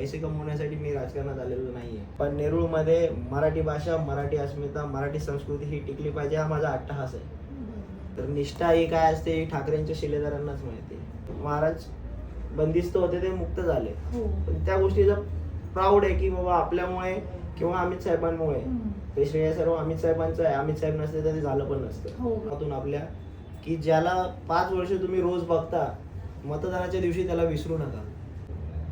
पैसे कमवण्यासाठी मी राजकारणात आलेलो नाहीये. पण नेरूळमध्ये मराठी भाषा मराठी अस्मिता मराठी संस्कृती ही टिकली पाहिजे हा माझा अट्टहास आहे. तर निष्ठा ही काय असते ही ठाकरेंच्या शिलेदारांनाच माहिती महाराज बंदिस्त होते ते मुक्त झाले. हो. पण त्या गोष्टीचं प्राऊड आहे की बाबा आपल्यामुळे किंवा अमित साहेबांमुळे. हे श्रेय सर्व अमित साहेबांचं आहे. अमित साहेब नसते तर ते झालं पण नसतं. हो. आपल्या की ज्याला पाच वर्ष तुम्ही रोज बघता मतदानाच्या दिवशी त्याला विसरू नका.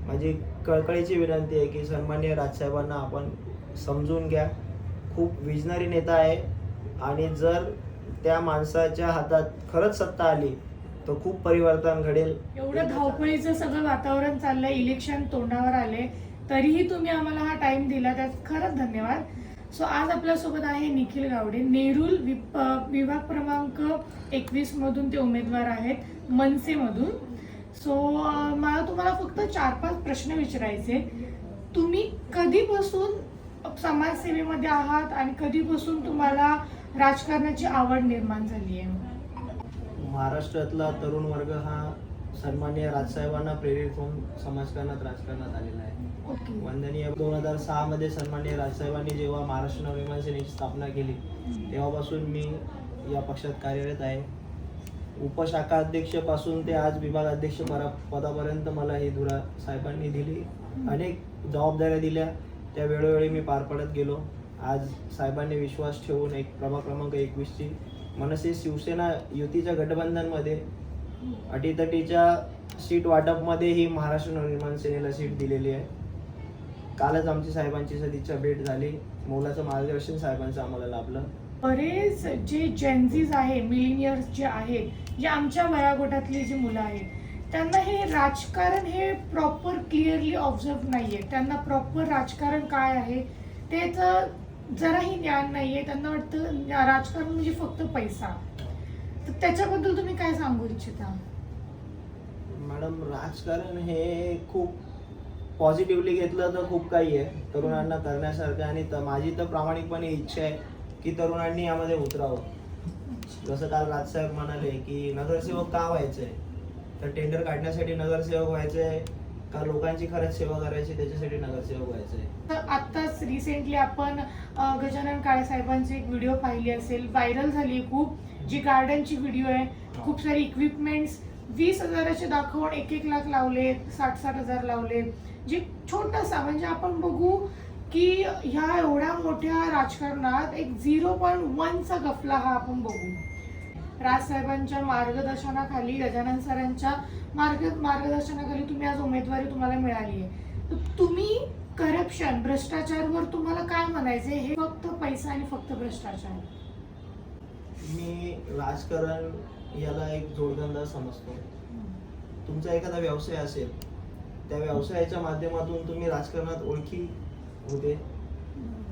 माझी कळकळीची विनंती आहे की सन्मान्य राजसाहेबांना आपण समजून घ्या. खूप विजनरी नेता आहे आणि जर त्या माणसाच्या हातात खरंच सत्ता आली तर खूप परिवर्तन घडेल. एवढं धावपळीचं सगळं वातावरण चाललंय इलेक्शन तोंडावर आले तरीही तुम्ही आम्हाला हा टाइम दिला त्यात खरंच धन्यवाद. सो आज आपल्यासोबत आहे निखिल गावडे. नेरूल विप विभाग क्रमांक एकवीस मधून ते उमेदवार आहेत मनसेमधून. सो मला तुम्हाला फक्त चार पाच प्रश्न विचारायचे तुम्ही कधीपासून समाजसेवेमध्ये आहात आणि कधीपासून तुम्हाला राजकारणाची आवड निर्माण झाली आहे? महाराष्ट्रातला तरुण वर्ग हा सन्मान्य राजसाहेबांना प्रेरित होऊन समाजकारणात राजकारणात आलेला आहे. वंदनीय दोन हजार सहा मध्ये सन्मान्य राजसाहेबांनी जेव्हा महाराष्ट्र नवनिर्माण सेनेची स्थापना केली तेव्हापासून मी या पक्षात कार्यरत आहे. उपशाखा अध्यक्षपासून ते आज विभाग अध्यक्ष परा- पदापर्यंत मला ही धुरा साहेबांनी दिली. अनेक जबाबदाऱ्या दिल्या. त्या वेळोवेळी मी पार पडत गेलो. आज साहेबांनी विश्वास ठेवून एक प्रभाग क्रमांक एकवीसची मनसे शिवसेना युतीच्या गठबंधनमध्ये अटीतटीच्या सीट वाटपमध्ये ही महाराष्ट्र नवनिर्माण सेनेला सीट दिलेली आहे. कालच आमची साहेबांची सदिच्छा भेट झाली. मोलाचं मार्गदर्शन साहेबांचं आम्हाला लाभलं. बरेच जे जेन्झीज आहे मिलिनियर्स जे आहेत जे आमच्या वयागटातली जी मुलं आहेत त्यांना हे राजकारण हे प्रॉपर क्लिअरली ऑब्झर्व नाहीये. त्यांना प्रॉपर राजकारण काय आहे त्याचं जराही ज्ञान नाहीये. त्यांना वाटतं राजकारण म्हणजे फक्त पैसा. तर त्याच्याबद्दल तुम्ही काय सांगू इच्छिता? मॅडम राजकारण हे खूप पॉझिटिव्हली घेतलं तर खूप काही आहे. तरुणांना करण्यासारखं आणि माझी तर प्रामाणिकपणे इच्छा आहे. की तरुणांनी यामध्ये उतरावं. जसं काल राजसाहेब म्हणाले की नगरसेवक का व्हायचंय तर टेंडर काढण्यासाठी नगरसेवक व्हायचंय का लोकांची खरंच सेवा करायची त्याच्यासाठी नगरसेवक व्हायचंय तर आत्ताच रिसेंटली आपण गजानन काळे साहेबांची एक व्हिडिओ पाहिली असेल. व्हायरल झाली खूप. जी गार्डनची व्हिडिओ आहे. खूप सारी इक्विपमेंट्स वीस हजाराचे दाखवून एक एक लाख लावले साठ साठ हजार लावले जे छोटासा म्हणजे आपण बघू की ह्या एवढ्या मोठ्या राजकारणात एक झिरो पॉईंट वनचा गफला हा आपण बघू. राजसाहेबांच्या मार्गदर्शनाखाली गजानन सरांच्या मार्ग मार्गदर्शनाखाली तुम्ही आज उमेदवारी तुम्हाला मिळाली आहे तर तुम्ही करप्शन भ्रष्टाचारवर तुम्हाला काय म्हणायचे हे फक्त पैसा आणि फक्त भ्रष्टाचार. मी राजकारण याला एक जोडधंदा समजतो. तुमचा एखादा व्यवसाय असेल त्या व्यवसायाच्या माध्यमातून तुम्ही राजकारणात ओळखी होते.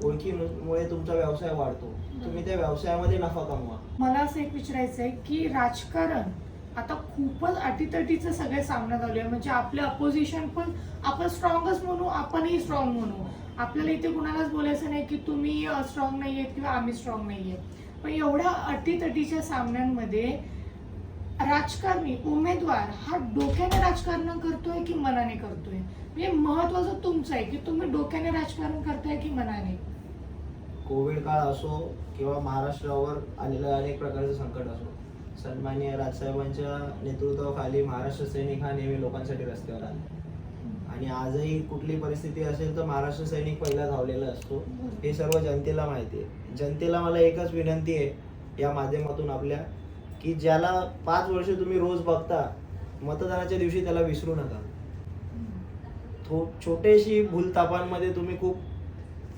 ओळखीमुळे तुमचा व्यवसाय वाढतो. तुम्ही त्या व्यवसायामध्ये नफा कमवा. मला असं एक विचारायचं आहे की राजकारण आता खूपच अटीतटीचं सगळे सामना झाले म्हणजे आपलं अपोजिशन पण आपण स्ट्रॉंगच म्हणू आपणही स्ट्रॉंग म्हणू. आपल्याला इथे कुणालाच बोलायचं नाही की तुम्ही स्ट्रॉंग नाही आहेत किंवा आम्ही स्ट्रॉंग नाही आहेत पण एवढ्या अटीतटीच्या सामन्यांमध्ये राजकारणी उमेदवार हा डोक्याने राजकारण करतोय की मनाने करतोय? म्हणजे महत्वाचं तुमचं आहे की तुम्ही डोक्याने राजकारण करताय की मनाने? कोविड काळ असो किंवा महाराष्ट्रावर आलेलं अनेक प्रकारचं संकट असो सन्मान्य राजसाहेबांच्या नेतृत्वाखाली महाराष्ट्र सैनिक हा नेहमी लोकांसाठी रस्त्यावर आला. आणि आजही कुठली परिस्थिती असेल तर महाराष्ट्र सैनिक पहिला धावलेला असतो. हे सर्व जनतेला माहिती आहे. जनतेला मला एकच विनंती आहे या माध्यमातून आपल्या की ज्याला पाच वर्ष तुम्ही रोज बघता मतदानाच्या दिवशी त्याला विसरू नका. थो छोटेशी भूलतापांमध्ये तुम्ही खूप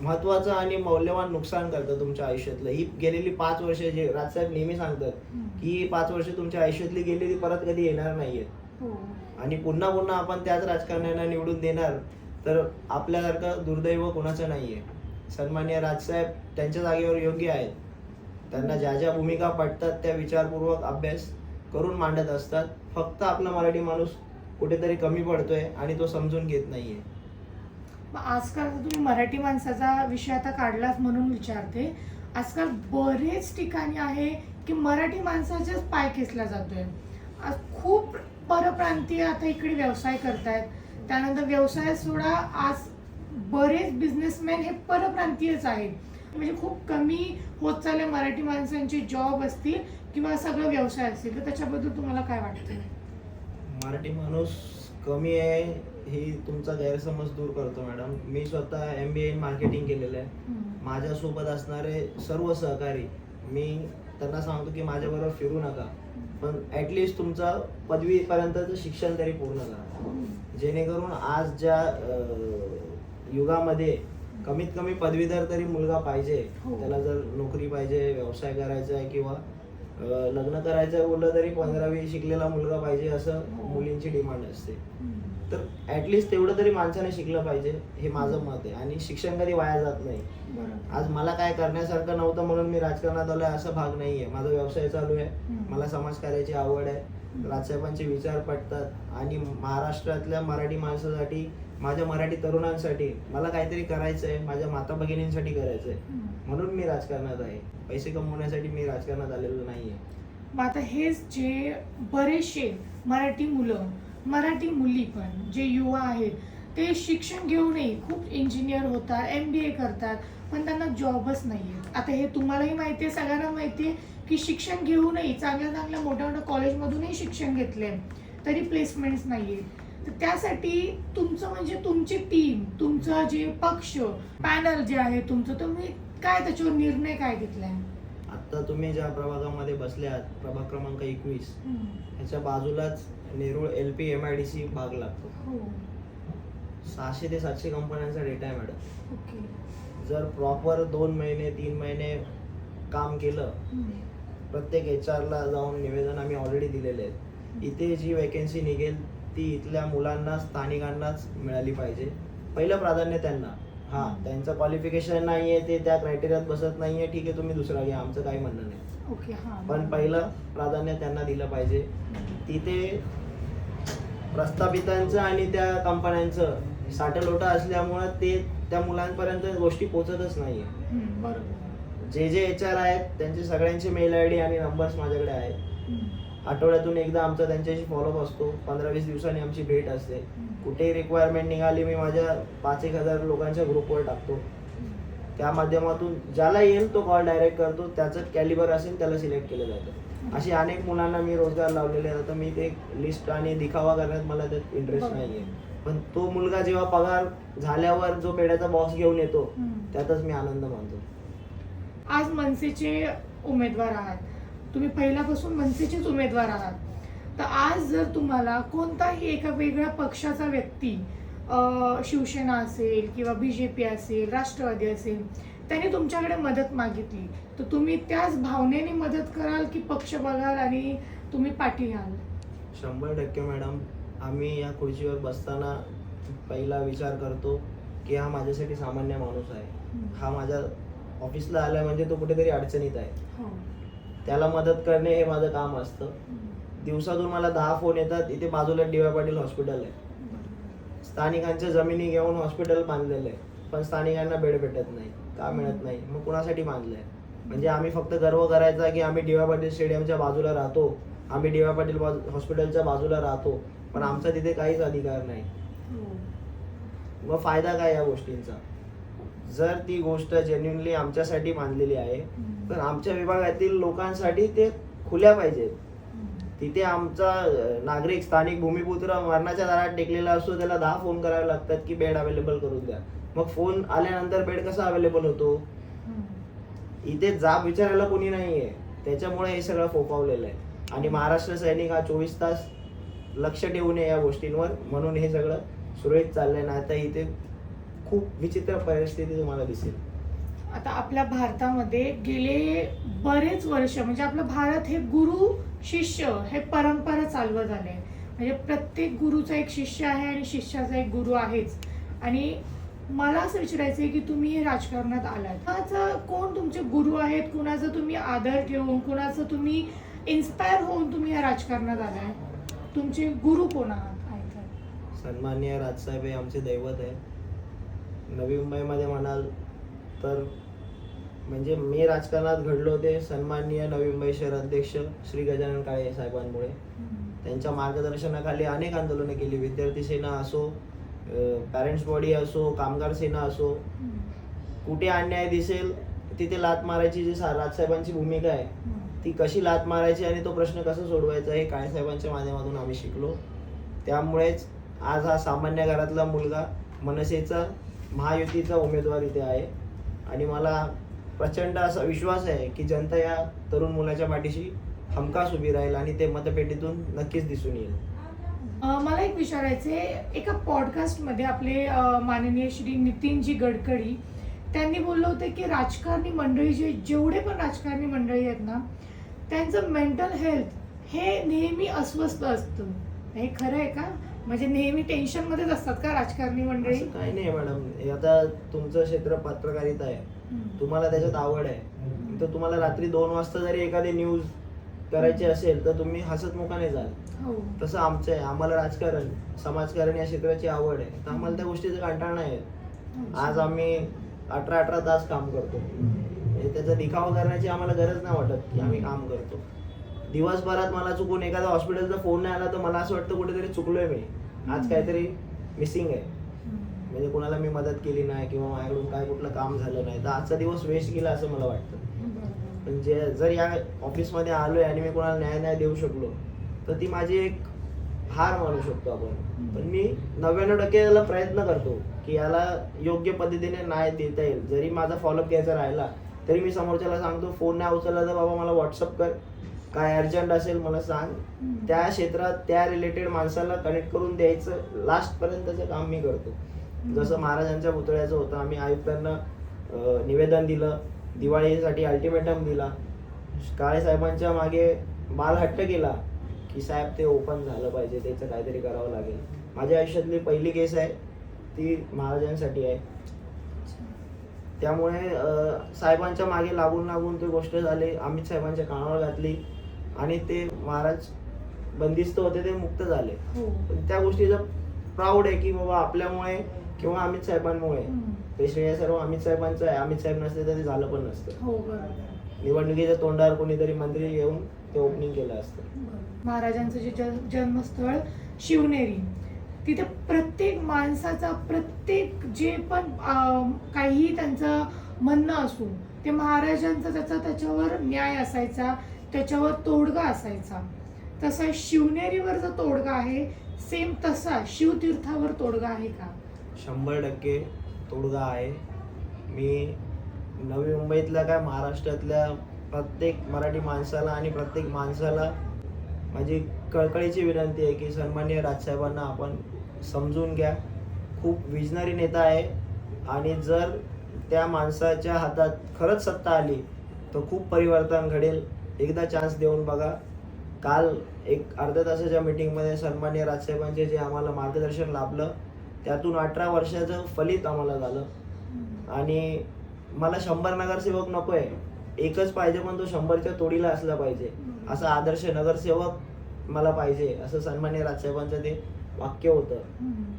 महत्वाचं आणि मौल्यवान नुकसान करता तुमच्या आयुष्यातलं. ही गेलेली पाच वर्ष जे राजसाहेब नेहमी सांगतात की पाच वर्ष तुमच्या आयुष्यातली गेलेली परत कधी येणार नाहीये. हो. आणि पुन्हा पुन्हा आपण त्याच राजकारण्यांना निवडून देणार तर आपल्यासारखं दुर्दैव कोणाचं नाहीये. सन्मान्य राजसाहेब त्यांच्या जागेवर योग्य आहेत. त्यांना ज्या ज्या भूमिका पडतात त्या विचारपूर्वक अभ्यास करून मांडत असतात. फक्त आपला मराठी माणूस कुठेतरी कमी पडतोय आणि तो समजून घेत नाहीये. मग आजकाल तुम्ही मराठी माणसाचा विषय आता काढलाच म्हणून विचारते. आजकाल बरेच ठिकाणी आहे की मराठी माणसाच्याच पाय खेचला जातोय. आज खूप परप्रांतीय आता इकडे व्यवसाय करतायत. त्यानंतर व्यवसाय सोडा आज बरेच बिझनेसमॅन हे परप्रांतीयच आहेत. म्हणजे खूप कमी होत चालले मराठी माणसांचे जॉब असतील किंवा सगळं व्यवसाय असतील तर त्याच्याबद्दल तुम्हाला काय वाटतं? मराठी माणूस कमी आहे ही तुमचा गैरसमज दूर करतो मॅडम. मी स्वतः एम बी ए मार्केटिंग केलेलं आहे. माझ्यासोबत असणारे सर्व सहकारी मी त्यांना सांगतो की माझ्याबरोबर फिरू नका. पण ॲटलिस्ट तुमचं पदवीपर्यंतचं शिक्षण तरी पूर्ण करा. जेणेकरून आज ज्या युगामध्ये कमीत कमी पदवीधर तरी मुलगा पाहिजे. हो. त्याला जर नोकरी पाहिजे व्यवसाय करायचा आहे किंवा अं, लग्न करायचं बोललं तरी पंधरावी शिकलेला मुलगा पाहिजे असं हो. मुलींची डिमांड असते. तर ॲटलिस्ट तेवढं तरी माणसाने शिकलं पाहिजे हे माझं मत आहे. आणि शिक्षण कधी वाया जात नाही. बरोबर. आज मला काय करण्यासारखं नव्हतं म्हणून मी राजकारणात आलोय असा भाग नाहीये. माझा व्यवसाय चालू आहे. हम्म. मला समाजकार्याची आवड आहे. राजसाहेबांचे विचार पटतात. आणि महाराष्ट्रातल्या मराठी माणसासाठी माझ्या मराठी तरुणांसाठी मला काहीतरी करायचं आहे माझ्या माता भगिनींसाठी करायचं आहे. म्हणून मी राजकारणात आहे. पैसे कमवण्यासाठी मी राजकारणात आलेलो नाहीये. मग आता हेच जे बरेचसे मराठी मुलं मराठी मुली पण जे युवा आहेत ते शिक्षण घेऊनही खूप इंजिनियर होतात एम बी ए करतात पण त्यांना जॉबच नाही आहे आता हे तुम्हालाही माहिती आहे सगळ्यांना माहिती आहे की शिक्षण घेऊनही चांगल्या चांगल्या मोठ्या मोठ्या कॉलेजमधूनही शिक्षण घेतले तरी प्लेसमेंट्स नाही आहेत त्यासाठी तुमचं म्हणजे तुमची टीम तुमचं जे पक्ष पॅनल जे आहे तुमचं तुम्ही काय त्याच्यावर निर्णय काय घेतलाय? आता तुम्ही ज्या प्रभागामध्ये बसले आहात प्रभाग क्रमांक एकवीस ह्याच्या बाजूलाच Nerul L P M I D C भाग लागतो. हो. सहाशे ते सातशे कंपन्यांचा डेटा आहे मॅडम ओके. जर प्रॉपर दोन महिने तीन महिने काम केलं प्रत्येक एच ला जाऊन निवेदन आम्ही ऑलरेडी दिलेले आहेत. इथे जी वॅकन्सी निघेल ती इथल्या मुलांना स्थानिकांनाच मिळाली पाहिजे. पहिलं प्राधान्य त्यांना. हा त्यांचं क्वालिफिकेशन नाहीये ते त्या क्रायटेरियात बसत नाहीये ठीक आहे तुम्ही दुसरा घ्या आमचं काही म्हणणं नाही. ओके हा. पण पहिलं प्राधान्य त्यांना दिलं पाहिजे. तिथे प्रस्थापितांचं आणि त्या कंपन्यांचं साठलोटा असल्यामुळं ते त्या मुलांपर्यंत गोष्टी पोचतच नाहीये. बरोबर. जे जे एच आर आहेत त्यांचे सगळ्यांचे मेल आय डी आणि नंबर्स माझ्याकडे आहेत. आठवड्यातून एकदा आमचा त्यांच्याशी फॉलोअप असतो. पंधरा वीस दिवसांनी आमची भेट असते. कुठेही रिक्वायरमेंट निघाली मी माझ्या पाच एक हजार लोकांच्या ग्रुपवर टाकतो. त्या माध्यमातून ज्याला येईल तो कॉल डायरेक्ट करतो. त्याचं कॅलिबर असेल त्याला सिलेक्ट केलं जातं. अशी अनेक मुलांना मी रोजगार लावलेले आहेत. आता मी ते लिस्ट आणि दिखावा करण्यात मला त्यात इंटरेस्ट बरोबर. नाहीये. पण तो मुलगा जेव्हा पगार झाल्यावर जो पेढ्याचा बॉक्स घेऊन येतो. त्यातच मी आनंद मानतो. आज मनसेचे उमेदवार आहात. तुम्ही पहिल्यापासून मनसेचेच उमेदवार आहात. तर आज जर तुम्हाला कोणताही एका वेगळ्या पक्षाचा व्यक्ती शिवसेना असेल किंवा बी जे पी असेल राष्ट्रवादी असेल त्याने तुमच्याकडे मदत मागितली. तर तुम्ही त्याच भावनेने मदत कराल की पक्ष बघाल आणि तुम्ही पाठी घ्याल शंभर टक्के मॅडम. आम्ही या खुर्चीवर बसताना पहिला विचार करतो की हा माझ्यासाठी सामान्य माणूस आहे. हा माझ्या ऑफिसला आलाय म्हणजे तो कुठेतरी अडचणीत आहे. हो. त्याला मदत करणे हे माझं काम असतं. दिवसातून मला दहा फोन येतात इथे बाजूला डी वाय पाटील हॉस्पिटल आहे. स्थानिकांच्या जमिनी घेऊन हॉस्पिटल बांधलेलं आहे पण स्थानिकांना बेड भेटत नाही का मिळत नाही मग कुणासाठी बांधलंय? म्हणजे आम्ही फक्त गर्व करायचा की आम्ही डी वाय पाटील स्टेडियमच्या बाजूला राहतो आम्ही डी वाय पाटील हॉस्पिटलच्या बाजूला राहतो पण आमचा तिथे काहीच अधिकार नाही. हो. मग फायदा काय या गोष्टींचा? जर ती गोष्ट जेन्युनली आमच्यासाठी बांधलेली आहे तर आमच्या विभागातील लोकांसाठी ते खुल्या पाहिजेत. तिथे आमचा नागरिक स्थानिक भूमिपुत्र मरणाच्या दारात टेकलेला असतो त्याला दहा फोन करावे लागतात की बेड अवेलेबल करून द्या. मग फोन आल्यानंतर बेड कसा अवेलेबल होतो? इथे जाब विचारायला कोणी नाहीये. त्याच्यामुळे हे सगळं फोपावलेलं आहे. आणि महाराष्ट्र सैनिक हा चोवीस तास लक्ष ठेवून आहे या गोष्टींवर म्हणून हे सगळं सुरळीत चाललंय. ना आता इथे खूप विचित्र परिस्थिती तुम्हाला दिसेल. आता आपल्या भारतामध्ये गेले बरेच वर्ष म्हणजे आपलं भारत हे गुरु शिष्य हे परंपरा चालवत आले म्हणजे प्रत्येक गुरुचा एक शिष्य आहे आणि शिष्याचा एक गुरु आहेच. आणि मला असं विचारायचं आहे की तुम्ही हे राजकारणात आलात. कुणाचा कोण तुमचे गुरु आहेत? कुणाचा तुम्ही आदर ठेवून कुणाचं तुम्ही इन्स्पायर होऊन तुम्ही या राजकारणात आलाय? तुमचे गुरु कोण आहात? आहेत तर? सन्माननीय राजसाहेब हे आमचे दैवत आहे नवी मुंबईमध्ये म्हणाल तर म्हणजे मी राजकारणात घडलो ते सन्माननीय नवी मुंबई शहर अध्यक्ष श्री गजानन काळे साहेबांमुळे. त्यांच्या मार्गदर्शनाखाली अनेक आंदोलनं केली. विद्यार्थी सेना असो पॅरेंट्स बॉडी असो कामगार सेना असो कुठे अन्याय दिसेल तिथे लात मारायची जी सा- राजसाहेबांची भूमिका आहे ती कशी लात मारायची आणि तो प्रश्न कसा सोडवायचा हे काळेसाहेबांच्या माध्यमातून आम्ही शिकलो. त्यामुळेच आज हा सामान्य घरातला मुलगा मनसेचा महायुतीचा उमेदवार इथे आहे. आणि मला प्रचंड असा विश्वास आहे की जनता या तरुण मुलाच्या पाठीशी हमखास उभी राहील आणि ते मतपेटीतून नक्कीच दिसून येईल. मला एक विचारायचे एका पॉडकास्टमध्ये आपले माननीय श्री नितीनजी गडकरी त्यांनी बोललं होतं की राजकारणी मंडळी जे जेवढे पण राजकारणी मंडळी आहेत ना त्यांचं मेंटल हेल्थ हे नेहमी अस्वस्थ असतं. हे खरं आहे का? म्हणजे नेहमी टेन्शनमध्येच असतात का राजकारणी मंडळी? असं काही नाही मॅडम. हे आता तुमचं क्षेत्र पत्रकारिता आहे. तुम्हाला त्याच्यात आवड आहे. तर तुम्हाला रात्री दोन वाजता जरी एखादी न्यूज करायची असेल तर तुम्ही हसतमुखाने जाल. हो. तसं आमचं आहे. आम्हाला राजकारण समाजकारण या क्षेत्राची आवड आहे. तर आम्हाला त्या गोष्टीचा कंटाळा नाही येत. आज आम्ही अठरा अठरा तास काम करतो. म्हणजे त्याचा दिखावा करण्याची आम्हाला गरज नाही वाटत की आम्ही काम करतो. दिवसभरात मला चुकून एखादा हॉस्पिटलचा फोन नाही आला तर मला असं वाटतं कुठेतरी चुकलोय मी. आज काहीतरी मिसिंग आहे. म्हणजे कोणाला मी मदत केली नाही किंवा माझ्याकडून काय कुठलं काम झालं नाही. तर आजचा दिवस वेस्ट गेला असं मला वाटतं. पण जे जर या ऑफिसमध्ये आलोय आणि मी कोणाला न्याय नाही देऊ शकलो तर ती माझी एक हार मानू शकतो आपण. पण मी नव्याण्णव टक्के याला प्रयत्न करतो की याला योग्य पद्धतीने न्याय देता येईल. जरी माझा फॉलोअप घ्यायचा राहिला तरी मी समोरच्याला सांगतो फोन नाही उचलला तर बाबा मला व्हॉट्सअप कर. काय अर्जंट असेल मला सांग. त्या क्षेत्रात त्या रिलेटेड माणसाला कनेक्ट करून द्यायचं लास्ट पर्यंतचं काम मी करतो. जसं महाराजांच्या पुतळ्याचं होतं आम्ही आयुक्तांना निवेदन दिलं दिवाळीसाठी अल्टिमेटम दिला. काळे साहेबांच्या मागे बाल हट्ट केला की साहेब ते ओपन झालं पाहिजे त्याचं काहीतरी करावं लागेल. माझ्या आयुष्यातली पहिली केस आहे ती महाराजांसाठी आहे. त्यामुळे साहेबांच्या मागे लागून लागून ती गोष्ट झाली. अमित साहेबांच्या कानावर घातली. आणि ते महाराज बंदिस्त होते ते मुक्त झाले. हो. पण त्या गोष्टीचं प्राऊड आहे की बाबा आपल्यामुळे किंवा अमित साहेबांमुळे. ते श्रेय सर्व अमित साहेबांचं आहे. अमित साहेब नसते तर ते झालं पण नसतं. हो निवडणुकीच्या तोंडावर कोणीतरी मंत्री येऊन ते ओपनिंग केलं असतं. महाराजांचं जे जन- जन्मस्थळ शिवनेरी. तिथे प्रत्येक माणसाचा प्रत्येक जे पण काहीही त्यांचं म्हणणं असून ते महाराजांचा त्याचा त्याच्यावर न्याय असायचा त्याच्यावर तोडगा असायचा. तसा शिवनेरीवर जो तोडगा आहे सेम तसा शिवतीर्थावर तोडगा आहे का? शंभर टक्के तोडगा आहे. मी नवी मुंबईतल्या काय महाराष्ट्रातल्या प्रत्येक मराठी माणसाला आणि प्रत्येक माणसाला माझी कळकळीची विनंती आहे की सन्मान्य राजसाहेबांना आपण समजून घ्या. खूप विजनरी नेता आहे आणि जर त्या माणसाच्या हातात खरंच सत्ता आली तर खूप परिवर्तन घडेल. एकदा चान्स देऊन बघा. काल एक अर्ध्या तासाच्या मीटिंगमध्ये सन्मान्य राजसाहेबांचे जे आम्हाला मार्गदर्शन लाभलं त्यातून अठरा वर्षाचं फलित आम्हाला झालं. आणि मला शंभर नगरसेवक नको आहे एकच पाहिजे पण तो शंभरच्या तोडीला असला पाहिजे. असा आदर्श नगरसेवक मला पाहिजे असं सन्मान्य राजसाहेबांचं ते वाक्य होतं.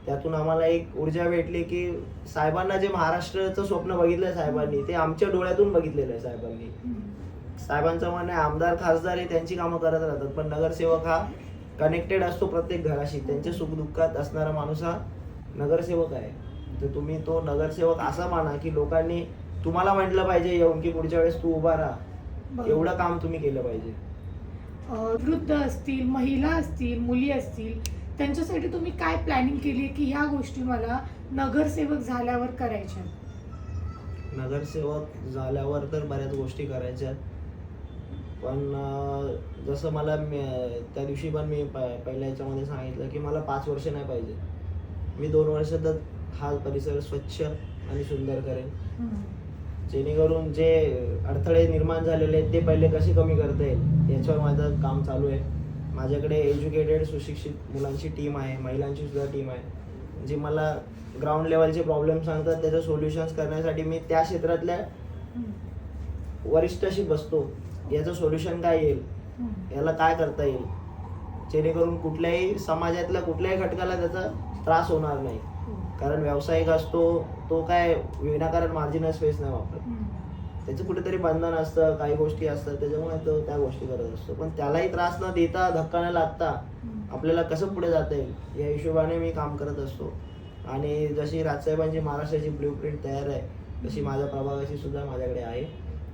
त्यातून आम्हाला एक ऊर्जा भेटली की साहेबांना जे महाराष्ट्राचं स्वप्न बघितलं साहेबांनी ते आमच्या डोळ्यातून बघितलेलं आहे साहेबांनी. साहेबांचं म्हणणं आहे आमदार खासदार हे त्यांची कामं करत राहतात पण नगरसेवक हा कनेक्टेड असतो प्रत्येक घराशी. त्यांच्या सुखदुःखात असणारा माणूस हा नगरसेवक आहे. तर तुम्ही तो नगरसेवक असा माना की लोकांनी तुम्हाला म्हटलं पाहिजे येऊन की पुढच्या वेळेस तू उभा राहा. एवढं काम तुम्ही केलं पाहिजे. वृद्ध असतील महिला असतील मुली असतील त्यांच्यासाठी तुम्ही काय प्लॅनिंग केली की ह्या गोष्टी मला नगरसेवक झाल्यावर करायच्या? नगरसेवक झाल्यावर तर बऱ्याच गोष्टी करायच्या. पण जसं मला मी- त्या दिवशी पण मी पहिल्या याच्यामध्ये सांगितलं की मला पाच वर्ष नाही पाहिजे. मी दोन वर्षातच हा परिसर स्वच्छ आणि सुंदर करेन. जेणेकरून जे अडथळे निर्माण झालेले आहेत ते पहिले कसे कमी करता येईल याच्यावर माझं काम चालू आहे. माझ्याकडे एज्युकेटेड सुशिक्षित मुलांची टीम आहे महिलांची सुद्धा टीम आहे. जी मला ग्राउंड लेवलचे प्रॉब्लेम सांगतात त्याचं सोल्युशन्स करण्यासाठी मी त्या क्षेत्रातल्या वरिष्ठाशी बसतो. याचं सोल्युशन काय येईल? याला काय करता येईल? जेणेकरून कुठल्याही समाजातल्या कुठल्याही घटकाला त्याचा त्रास होणार नाही. कारण व्यावसायिक असतो तो काय विनाकारण मार्जिनस फेस नाही वापरत. त्याचं कुठेतरी बंधन असतं काही गोष्टी असतात त्याच्यामुळे तो त्या गोष्टी करत असतो. पण त्यालाही त्रास न देता धक्का न लागता आपल्याला कसं पुढे जाता येईल? या हिशोबाने मी काम करत असतो. आणि जशी राजसाहेबांची महाराष्ट्राची ब्ल्यू प्रिंट तयार आहे तशी माझ्या प्रभागाची सुद्धा माझ्याकडे आहे.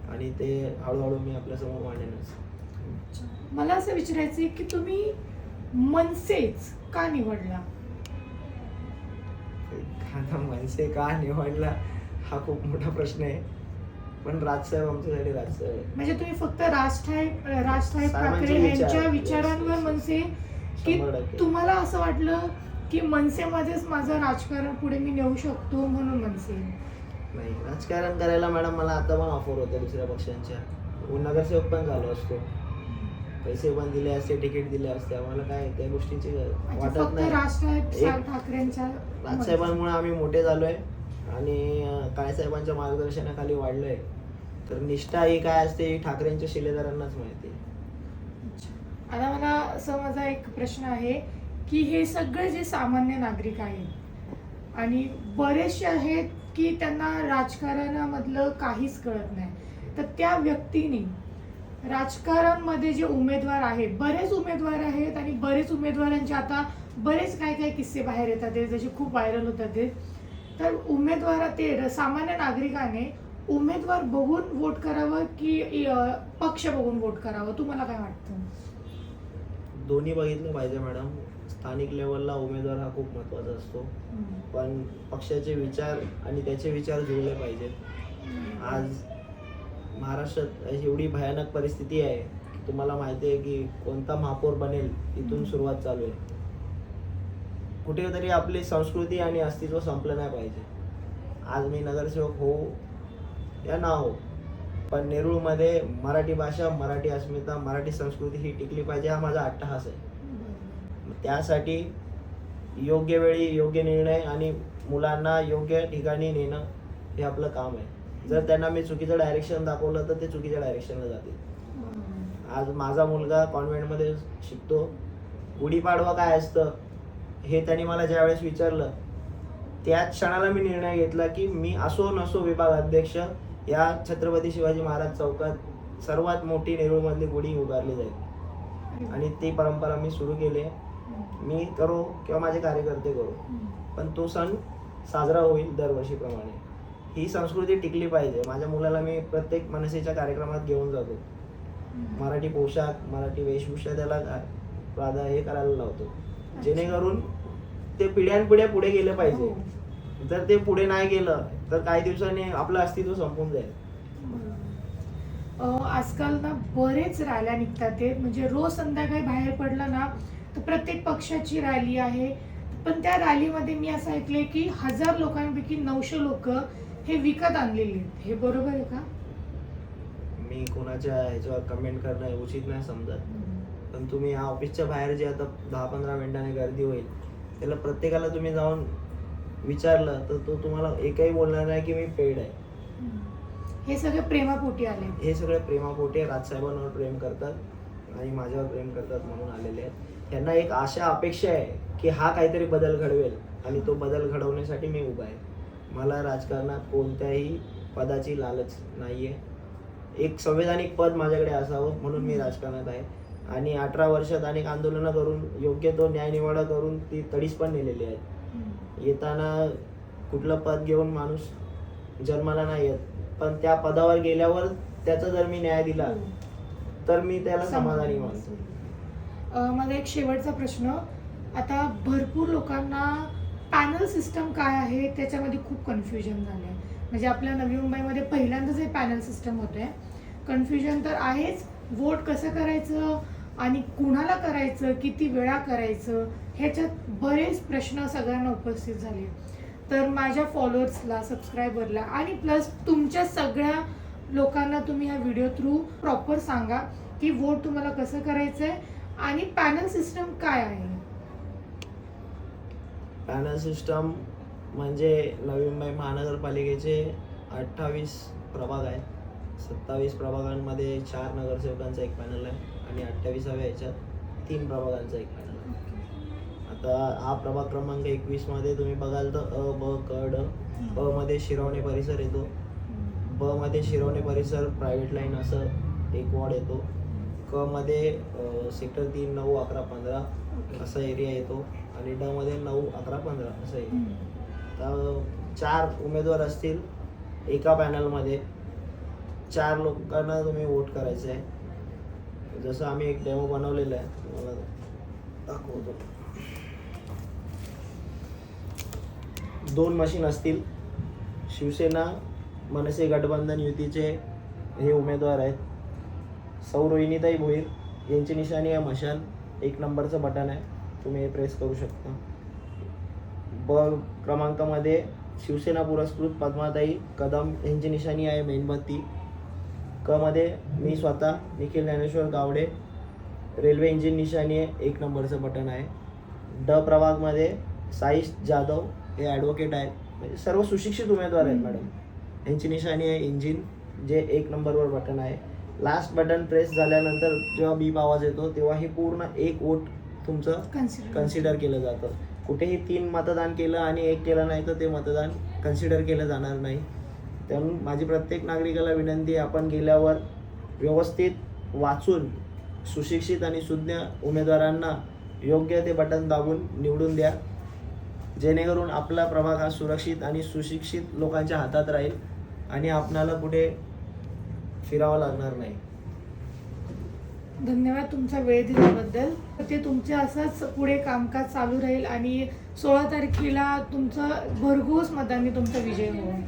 आणि ते हळूहळू मी आपल्यासमोर मांडेनच मला असं विचारायचं आहे की तुम्ही मनसेच का निवडला? मनसे का निवडला? हा खूप मोठा प्रश्न आहे. पण राजसाहेब आमच्यासाठी राजसाहेब आहे म्हणजे तुम्ही फक्त राज साहेब राज साहेब साहेबांचे ठाकरे विचार. यांच्या विचारांवर मनसे की शंभर टक्के. तुम्हाला असं वाटलं की मनसेमध्येच माझं राजकारण पुढे मी नेऊ शकतो म्हणून मनसे? नाही राजकारण करायला मॅडम मला आता पण ऑफर होते दुसऱ्या पक्षांच्या. उ- नगरसेवक पण झालो असतो. पैसे पण दिले असते तिकीट दिले असते. आम्हाला काय त्या गोष्टीची अच्छा, वाटत फक्त नाही. एक- साहेब ठाकरेंच्या राजसाहेबांमुळे आम्ही मोठे झालोय आणि अं, काळेसाहेबांच्या मार्गदर्शनाखाली वाढलोय. तर निष्ठा ही काय असते ही ठाकरेंच्या शिलेदारांनाच माहिती अच्छा. आता मला असं माझा एक प्रश्न आहे की हे सगळे जे सामान्य नागरिक आहेत आणि बरेचसे आहेत की त्यांना राजकारणामधलं काहीच कळत नाही तर त्या व्यक्तीने राजकारणमध्ये जे उमेदवार आहेत बरेच उमेदवार आहेत आणि बरेच उमेदवारांचे आता बरेच काय काय किस्से बाहेर येतात जसे खूप व्हायरल होतात ते तर उमेदवार ते सामान्य नागरिकाने उमेदवार बघून वोट करावं की अं, पक्ष बघून वोट करावं? तुम्हाला काय वाटतं? दोन्ही बघितलं पाहिजे मॅडम. स्थानिक लेवलला उमेदवार हा खूप महत्त्वाचा असतो. पण पक्षाचे विचार आणि त्याचे विचार जुळले पाहिजेत. आज महाराष्ट्रात एवढी भयानक परिस्थिती आहे. की तुम्हाला माहिती आहे की कोणता महापौर बनेल इथून सुरुवात चालू आहे. कुठेतरी आपली संस्कृती आणि अस्तित्व संपलं नाही पाहिजे. आज मी नगरसेवक हो या ना हो. पण नेरूळमध्ये मराठी भाषा मराठी अस्मिता मराठी संस्कृती ही टिकली पाहिजे हा माझा अट्टहास आहे. त्यासाठी योग्य वेळी योग्य निर्णय आणि मुलांना योग्य ठिकाणी नेणं हे आपलं काम आहे. जर त्यांना मी चुकीचं डायरेक्शन दाखवलं तर ते चुकीच्या डायरेक्शनला जातील. आज माझा मुलगा कॉन्व्हेंटमध्ये शिकतो. गुढीपाडवा काय असतं हे त्यांनी मला ज्यावेळेस विचारलं त्याच क्षणाला मी निर्णय घेतला की मी असो नसो विभाग अध्यक्ष या छत्रपती शिवाजी महाराज चौकात सर्वात मोठी नेरूळमधली गुढी उभारली जाईल. आणि ती परंपरा मी सुरू केली आहे. मी करो किंवा माझे कार्यकर्ते करो. पण तो सण साजरा होईल दरवर्षीप्रमाणे. ही संस्कृती टिकली पाहिजे. माझ्या मुलाला मी प्रत्येक मनसेच्या कार्यक्रमात घेऊन जातो. मराठी पोशाख मराठी वेशभूषा त्याला प्राधा हे करायला लावतो. जेणेकरून ते पिढ्यानपिढ्या पुढे गेले पाहिजे. जर ते पुढे नाही गेलं तर काही दिवसांनी आपलं अस्तित्व संपून जाईल. आजकाल ना बरेच रॅल्या निघतात ते. म्हणजे रोज संध्याकाळी बाहेर पडलं ना तर प्रत्येक पक्षाची रॅली आहे. पण त्या रॅलीमध्ये मी असं ऐकलंय की हजार लोकांपैकी नऊशे लोक हे विकत आणलेले आहेत. हे बरोबर आहे का? मी कोणाच्या ह्याच्यावर कमेंट करणं उचित नाही समजत. पण तुम्ही या ऑफिसच्या बाहेर जे आता दहा पंधरा मिनिटांनी गर्दी होईल त्याला प्रत्येकाला तुम्ही जाऊन विचारलं तर तो तुम्हाला एकही बोलणार नाही की मी पेड आहे. हे सगळे प्रेमापोटी आले. हे सगळे प्रेमापोटे राजसाहेबांवर प्रेम करतात आणि माझ्यावर प्रेम करतात म्हणून आलेले आहेत. त्यांना एक आशा अपेक्षा आहे की हा काहीतरी बदल घडवेल आणि तो बदल घडवण्यासाठी मी उभा आहे. मला राजकारणात कोणत्याही पदाची लालच नाही आहे एक संवैधानिक पद माझ्याकडे असावं म्हणून मी राजकारणात आहे. आणि अठरा वर्षात अनेक आंदोलनं करून योग्य तो न्यायनिवाडा करून ती तडीस पण नेलेली आहेत येताना कुठलं पद घेऊन माणूस जन्माला नाही येत. पण त्या पदावर गेल्यावर त्याचा जर मी न्याय दिला तर मी त्याला समाधानी मानतो. माझा एक शेवटचा प्रश्न. आता भरपूर लोकांना पॅनल सिस्टम काय आहे त्याच्यामध्ये खूप कन्फ्युजन झालं आहे म्हणजे आपल्या नवी मुंबईमध्ये पहिल्यांदाच हे पॅनल सिस्टम होत आहे कन्फ्युजन तर आहेच. वोट कसं करायचं? आणि कुणाला करायचं किती वेळा करायचं ह्याच्यात बरेच प्रश्न सगळ्यांना उपस्थित झाले. तर माझ्या फॉलोअर्सला सबस्क्रायबरला आणि प्लस तुमच्या सगळ्या लोकांना तुम्ही ह्या व्हिडिओ थ्रू प्रॉपर सांगा की वोट तुम्हाला कसं करायचं आहे आणि पॅनल सिस्टम काय आहे? पॅनल सिस्टम म्हणजे नवी मुंबई महानगरपालिकेचे अठ्ठावीस प्रभाग आहेत. सत्तावीस प्रभागांमध्ये चार नगरसेवकांचा एक पॅनल आहे. आणि अठ्ठावीसाव्या ह्याच्यात तीन प्रभागांचा एक पॅनल आहे आता हा प्रभाग क्रमांक एकवीसमध्ये तुम्ही बघाल तर अ ब क ड. ब मध्ये शिरवणे परिसर येतो. ब मध्ये शिरवणे परिसर प्रायव्हेट लाईन असं एक वॉर्ड येतो. क मध्ये सेक्टर तीन नऊ अकरा पंधरा असा एरिया येतो. आणि ड मध्ये नऊ अकरा पंधरा असा एरिया तर चार उमेदवार असतील एका पॅनलमध्ये चार लोकांना तुम्ही वोट करायचं आहे जसं आम्ही एक डेमो बनवलेला आहे तुम्हाला दाखवतो. दोन मशीन असतील. शिवसेना मनसे गठबंधन युतीचे हे उमेदवार आहेत. सौ रोहिणीताई भोईर यांची निशाणी आहे मशाल. एक नंबरचं बटन आहे. तुम्ही हे प्रेस करू शकता. ब क्रमांकामध्ये शिवसेना पुरस्कृत पद्माताई कदम यांची निशाणी आहे मेणबत्ती. क मध्ये मी स्वतः निखिल ज्ञानेश्वर गावडे रेल्वे इंजिन निशाणी आहे एक नंबरचं बटन आहे. ड प्रभागमध्ये साईश जाधव हे ॲडव्होकेट आहेत. म्हणजे सर्व सुशिक्षित उमेदवार आहेत मॅडम यांची निशाणी आहे इंजिन जे एक नंबरवर बटन आहे. लास्ट बटन प्रेस झाल्यानंतर जेव्हा बीप आवाज येतो तेव्हा हे पूर्ण एक वोट तुमचं कन्सिडर केलं जातं. कुठेही तीन मतदान केलं आणि एक केलं नाही तर ते मतदान कन्सिडर केलं जाणार नाही. म्हणून माझी प्रत्येक नागरिकाला विनंती आहे आपण गेल्यावर व्यवस्थित वाचून सुशिक्षित आणि सुज्ञ उमेदवारांना योग्य ते बटन दाबून निवडून द्या. जेणेकरून आपला प्रभाग हा सुरक्षित आणि सुशिक्षित लोकांच्या हातात राहील आणि आपणाला कुठे फिरावं लागणार नाही. धन्यवाद तुमचा वेळ दिल्याबद्दल. ते तुमचे असंच पुढे कामकाज चालू राहील आणि सोळा तारखेला तुमचं भरघोस मतांनी तुमचा विजय होईल.